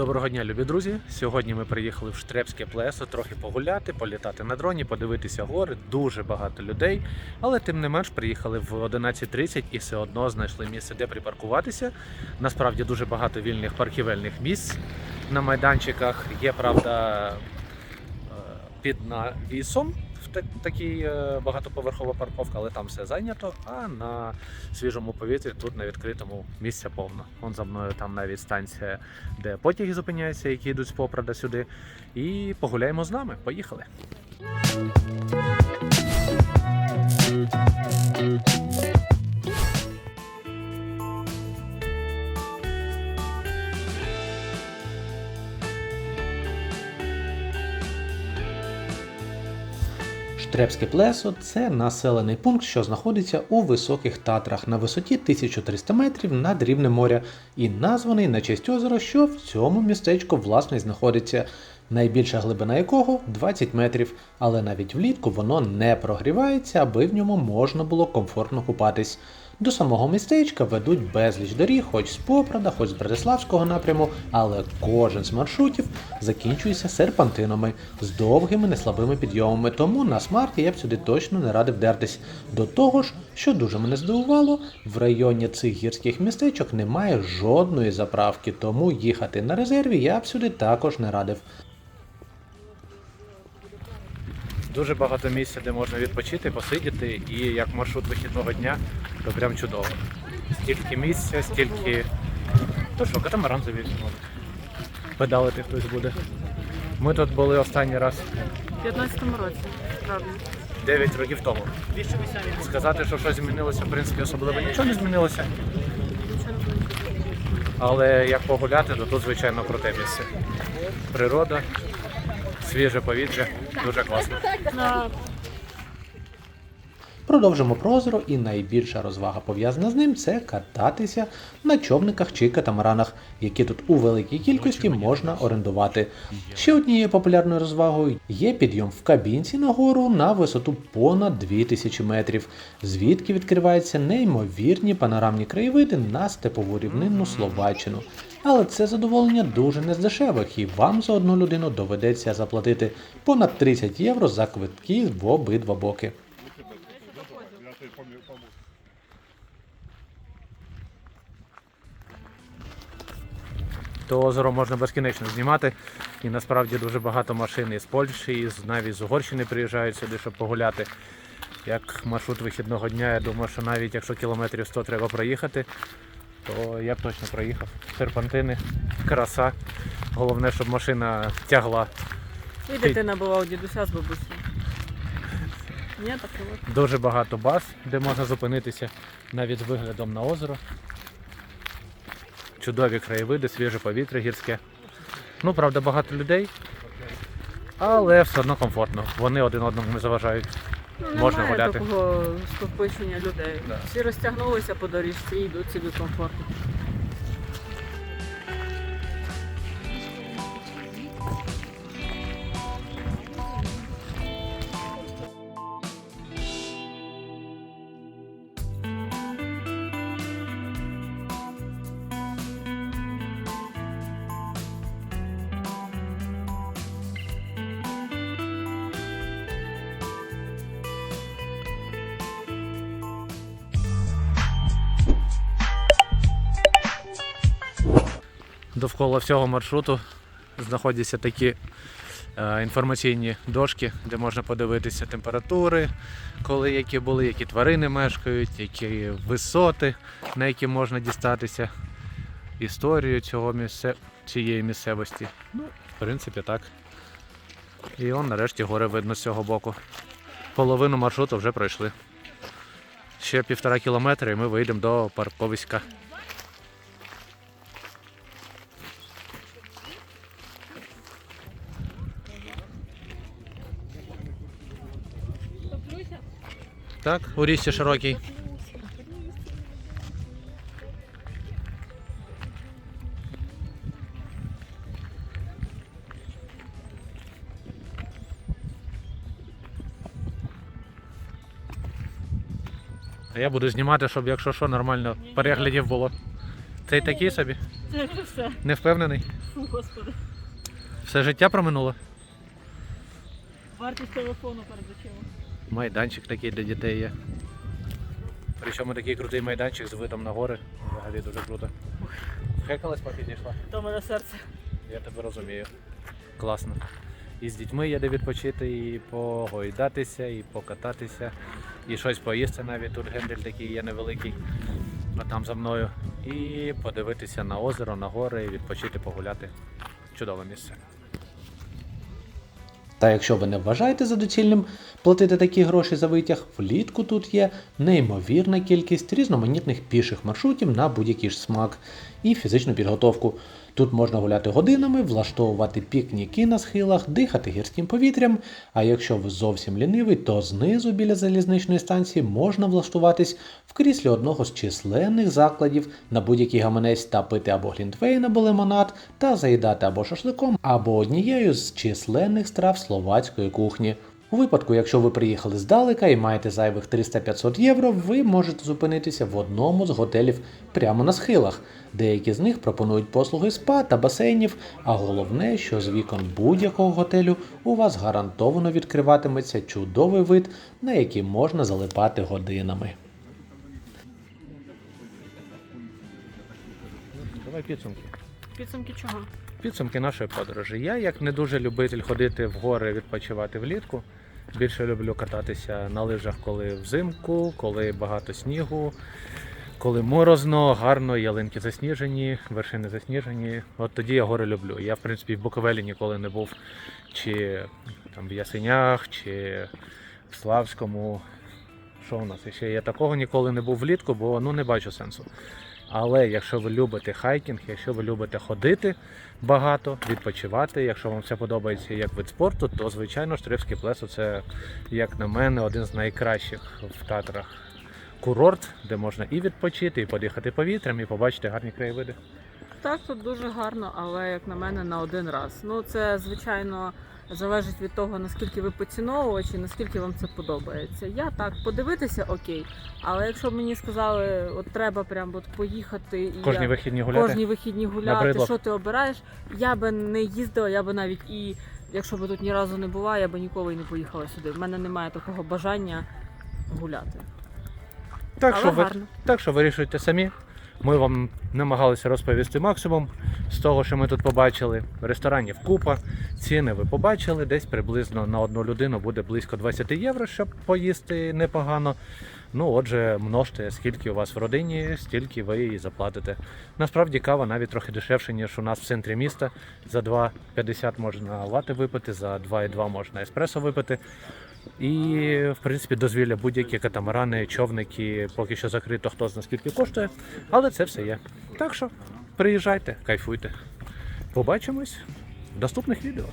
Доброго дня, любі друзі. Сьогодні ми приїхали в Штрепське плесо трохи погуляти, політати на дроні, подивитися гори. Дуже багато людей. Але тим не менш приїхали в 11.30 і все одно знайшли місце, де припаркуватися. Насправді дуже багато вільних парківельних місць на майданчиках. Є правда е, під навісом такій е, багатоповерхова парковка, але там все зайнято. А на свіжому повітрі тут на відкритому місця повно. Вон за мною там навіть станція, де потяги зупиняються, які йдуть з Попрада сюди. І погуляємо з нами. Поїхали. Штрепське плесо це населений пункт, що знаходиться у високих татрах на висоті 1300 метрів над рівнем моря і названий на честь озера, що в цьому містечку власне знаходиться. Найбільша глибина якого 20 метрів, але навіть влітку воно не прогрівається, аби в ньому можна було комфортно купатись. До самого містечка ведуть безліч доріг, хоч з Попрада, хоч з Братиславського напряму, але кожен з маршрутів закінчується серпантинами з довгими неслабими підйомами. Тому на смарті я б сюди точно не радив дертись. До того ж, що дуже мене здивувало, в районі цих гірських містечок немає жодної заправки, тому їхати на резерві я б сюди також не радив. Дуже багато місця, де можна відпочити, посидіти, і як маршрут вихідного дня, то прям чудово. Стільки місця, стільки. То що, катамаран завісимо. Педалити хтось буде. Ми тут були останній раз У 15-му році, правда. 9 років тому. Сказати, що щось змінилося, в принципі, особливо нічого не змінилося. Але як погуляти, то тут, звичайно, круте місце. Природа, свіже повітря, дуже класно. Продовжимо про озеро, і найбільша розвага пов'язана з ним це кататися на човниках чи катамаранах, які тут у великій кількості можна орендувати. Ще однією популярною розвагою є підйом в кабінці на гору на висоту понад 2000 метрів, звідки відкриваються неймовірні панорамні краєвиди на степову рівнинну Словаччину. Але це задоволення дуже не з дешевих, і вам за одну людину доведеться заплатити понад 30 євро за квитки в обидва боки. То озеро можна безкінечно знімати. І насправді дуже багато машин із Польщі, і навіть з Угорщини приїжджають сюди, щоб погуляти. Як маршрут вихідного дня, я думаю, що навіть якщо кілометрів 100 треба проїхати, то я б точно проїхав. Серпантини, краса. Головне, щоб машина тягла. і дитина була у дідуся з бабусею. Ні, так і. Дуже багато баз, де можна зупинитися навіть з виглядом на озеро. Чудові краєвиди, свіже повітря гірське. Ну, правда, багато людей, але все одно комфортно. Вони один одному не заважають. Ну, Можна немає гуляти. такого скопичення людей. Да. Всі розтягнулися по доріжці і йдуть собі комфортно. Довкола всього маршруту знаходяться такі е, інформаційні дошки, де можна подивитися температури, коли які були, які тварини мешкають, які висоти, на які можна дістатися, історію цього місце, цієї місцевості. Ну, в принципі, так. І он нарешті гори видно з цього боку. Половину маршруту вже пройшли. Ще півтора кілометра і ми вийдемо до парковиська. Так, у річці широкий. А я буду знімати, щоб якщо що, нормально переглядів було. Це й такий собі. Це вже все. Не впевнений? Фу, господи. Все життя проминуло. Вартість телефону перед очима. Майданчик такий для дітей є. Причому такий крутий майданчик з видом на гори. Взагалі дуже круто. Хекалась поки дійшла. То мене серце. Я тебе розумію. Класно. І з дітьми є де відпочити, і погойдатися, і покататися, і щось поїсти навіть. Тут гендель такий є невеликий, а там за мною. І подивитися на озеро, на гори, і відпочити, погуляти. Чудове місце. Та якщо ви не вважаєте за доцільним платити такі гроші за витяг, влітку тут є неймовірна кількість різноманітних піших маршрутів на будь-який ж смак і фізичну підготовку. Тут можна гуляти годинами, влаштовувати пікніки на схилах, дихати гірським повітрям. А якщо ви зовсім лінивий, то знизу біля залізничної станції можна влаштуватись в кріслі одного з численних закладів на будь-який гаманець та пити або глінтвейн, або лимонад, та заїдати або шашликом, або однією з численних страв словацької кухні. У випадку, якщо ви приїхали здалека і маєте зайвих 300-500 євро, ви можете зупинитися в одному з готелів прямо на схилах. Деякі з них пропонують послуги спа та басейнів, а головне, що з вікон будь-якого готелю у вас гарантовано відкриватиметься чудовий вид, на який можна залипати годинами. Давай підсумки. Підсумки чого? Підсумки нашої подорожі. Я, як не дуже любитель ходити в гори відпочивати влітку, більше люблю кататися на лижах, коли взимку, коли багато снігу, коли морозно, гарно, ялинки засніжені, вершини засніжені. От тоді я гори люблю. Я, в принципі, в Буковелі ніколи не був, чи там в Ясенях, чи в Славському. Що у нас ще? Я такого ніколи не був влітку, бо ну не бачу сенсу. Але якщо ви любите хайкінг, якщо ви любите ходити багато, відпочивати, якщо вам це подобається як вид спорту, то звичайно Штрибське плесо це, як на мене, один з найкращих в Татрах курорт, де можна і відпочити, і подихати повітрям, і побачити гарні краєвиди. Так, тут дуже гарно, але як на мене на один раз. Ну це звичайно залежить від того, наскільки ви поціновувачі, наскільки вам це подобається. Я так подивитися окей. Але якщо б мені сказали, от треба прям от поїхати і Кожні я... вихідні гуляти. кожні вихідні гуляти, Набридло. що ти обираєш, я би не їздила, я би навіть і якщо б тут ні разу не була, я би ніколи й не поїхала сюди. В мене немає такого бажання гуляти. Так, Але що ви, так що вирішуйте самі. Ми вам намагалися розповісти максимум з того, що ми тут побачили. Ресторанів купа, ціни ви побачили, десь приблизно на одну людину буде близько 20 євро, щоб поїсти непогано. Ну, отже, множте, скільки у вас в родині, стільки ви і заплатите. Насправді кава навіть трохи дешевше, ніж у нас в центрі міста. За 2,50 можна лати випити, за 2,2 можна еспресо випити. І, в принципі, дозвілля будь-які катамарани, човники, поки що закрито, хто зна скільки коштує. Але це все є. Так що приїжджайте, кайфуйте. Побачимось в наступних відео.